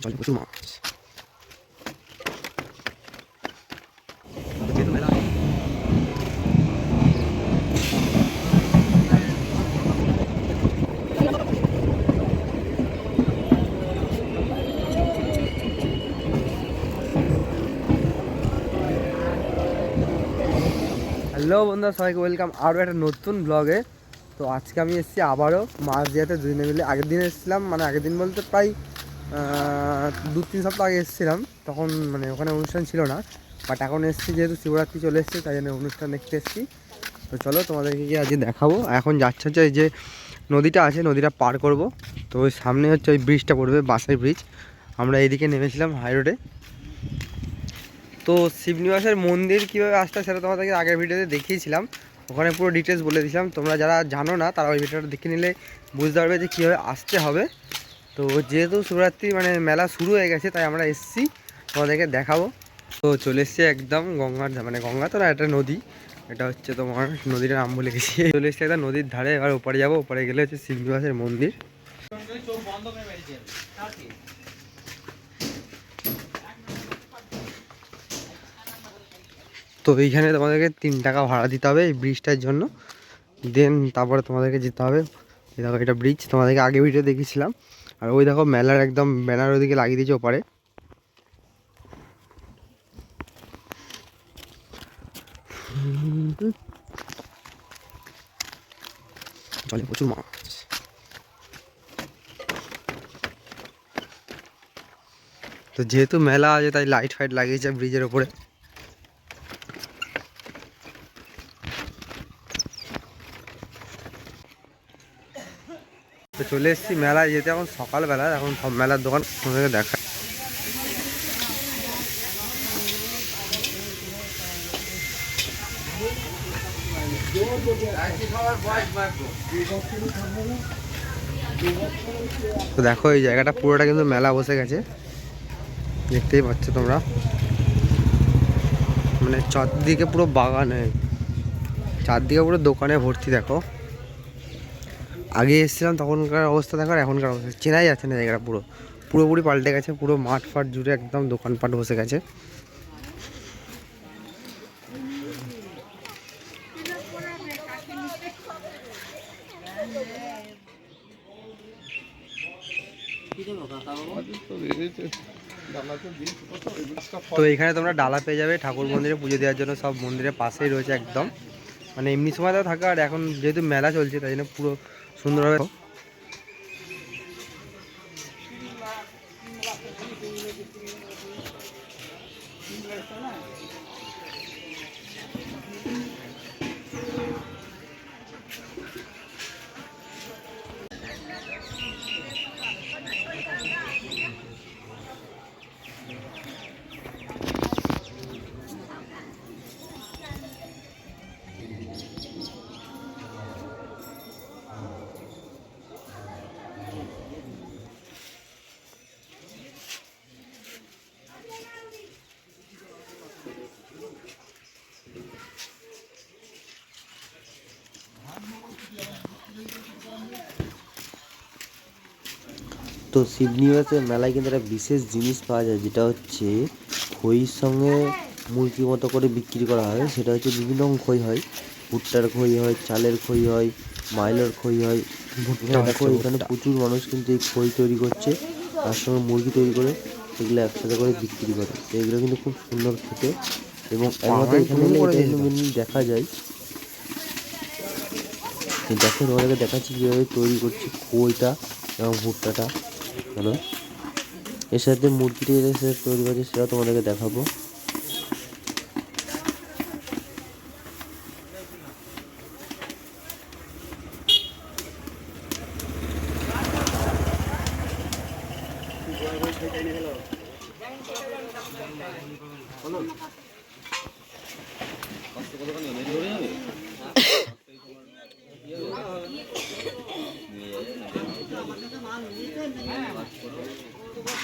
জলে প্রচুর মাছ হ্যালো বন্ধুরা, সবাইকে ওয়েলকাম আরও একটা নতুন ব্লগে তো আজকে আমি এসেছি আবারও মাছ দিয়াতে দুদিনে মিলে। আগের দিন এসেছিলাম মানে আগের দিন বলতে প্রায় দু তিন সপ্তাহ আগে এসেছিলাম। তখন মানে ওখানে অনুষ্ঠান ছিল না বাট এখন এসেছি যেহেতু শিবরাত্রি চলে এসেছে, তাই জন্য অনুষ্ঠান দেখতে এসেছি। তো চলো তোমাদেরকে গিয়ে আজকে দেখাবো। এখন যাচ্ছে হচ্ছে যে নদীটা আছে, নদীটা পার করব। তো ওই সামনে হচ্ছে ওই ব্রিজটা পড়বে বাসাই ব্রিজ আমরা এইদিকে নেমেছিলাম হাই রোডে তো শিবনিবাসের মন্দির কীভাবে আসতে সেটা তোমাদেরকে আগের ভিডিওতে দেখিয়েছিলাম। ওখানে পুরো ডিটেলস বলে দিয়েছিলাম। তোমরা যারা জানো না, তারা ওই ভিডিওটা দেখে নিলে বুঝতে পারবে যে কীভাবে আসতে হবে। তো যেহেতু শিবরাত্রি মানে মেলা শুরু হয়ে গেছে, তাই আমরা এসছি। তোমাদেরকে দেখাবো। তো চলে এসছি একদম গঙ্গার মানে গঙ্গা তো না, একটা নদী। এটা হচ্ছে তোমার নদীটার নাম বলে গেছি। চলে এসছি একটা নদীর ধারে। এবার ওপারে যাব। ওপারে গেলে হচ্ছে শিবনিবাসের মন্দির। তো এইখানে তোমাদেরকে তিন টাকা ভাড়া দিতে হবে এই ব্রিজটার জন্য। দেন তারপরে তোমাদেরকে যেতে হবে। এই দেখো এটা ব্রিজ তোমাদেরকে আগে ভিডিও দেখিয়েছিলাম। আর ওই দেখো মেলার একদম ব্যানার ওদিকে লাগিয়ে দিয়েছে ওপারে। প্রচুর মাছ। তো যেহেতু মেলা আছে, তাই লাইট ফাইট লাগিয়েছে ব্রিজের ওপরে। তো চলে এসেছি মেলায় যেতে। এখন সকালবেলা, এখন সব মেলার দোকান তোমাদেরকে দেখা তো দেখো, এই জায়গাটা পুরোটা কিন্তু মেলা বসে গেছে। দেখতেই পাচ্ছ তোমরা। মানে চারদিকে পুরো বাগানে, চারদিকে পুরো দোকানে ভর্তি, দেখো। আগে এসেছিলাম তখনকার অবস্থা দেখার এখনকার অবস্থা। চেনাই যাচ্ছে না জায়গাটা পুরো। পুরোপুরি পাল্টে গেছে, পুরো মাঠ ফাট জুড়ে একদম দোকানপাট বসে গেছে। তো এখানে তোমরা ডালা পেয়ে যাবে, ঠাকুর মন্দিরে পুজো দেওয়ার জন্য সব মন্দিরের পাশেই রয়েছে একদম। মানে এমনি সময় তো থাকে, আর এখন যেহেতু মেলা চলছে, তাই জন্য পুরো সুন্দরভাবে তো শিবনিবাসের মেলায় কিন্তু একটা বিশেষ জিনিস পাওয়া যায় যেটা হচ্ছে খইয়ের সঙ্গে মুরগি মতো করে বিক্রি করা হয়। সেটা হচ্ছে বিভিন্ন রকম খই হয়। ভুট্টার খই হয় চালের খই হয় মাইলোর খই হয়। ভুট্টা দেখো এখানে প্রচুর মানুষ কিন্তু এই খই তৈরি করছে। তার সঙ্গে মুরগি তৈরি করে এগুলো একসাথে করে বিক্রি করে। তো এগুলো কিন্তু খুব সুন্দর খেতে। এবং একমাত্র এখানে দেখা যায়। দেখো তোমাদেরকে দেখাচ্ছি কীভাবে তৈরি করছি খইটা এবং ভুট্টাটা। হলো এর সাথে মুরগিটি এসে তৈরি করেছে সেটা তোমাদেরকে দেখাবো। কষ্ট করে ধরে যাবে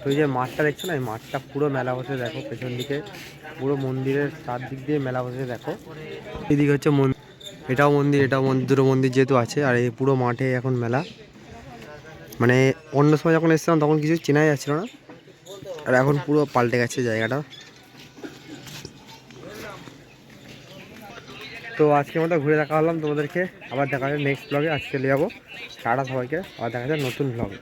তো এই যে মাঠটা দেখছ না, এই মাঠটা পুরো মেলা বসে দেখো, পেছন দিকে পুরো মন্দিরের চারদিক দিয়ে মেলা বসে দেখো। এদিকে হচ্ছে মন্দির, এটাও মন্দির এটাও মন্দির, দুটো মন্দির যেহেতু আছে, আর এই পুরো মাঠে এখন মেলা। মানে অন্য সময় যখন এসেছিলাম তখন কিছু চেনাই যাচ্ছিল না, আর এখন পুরো পাল্টে গেছে জায়গাটা। তো আজকের মতো ঘুরে দেখা হলাম তোমাদেরকে, আবার দেখা যাবে নেক্সট ব্লগে আজকে চলে যাব টাটা সবাইকে, আবার দেখা যাবে নতুন ব্লগে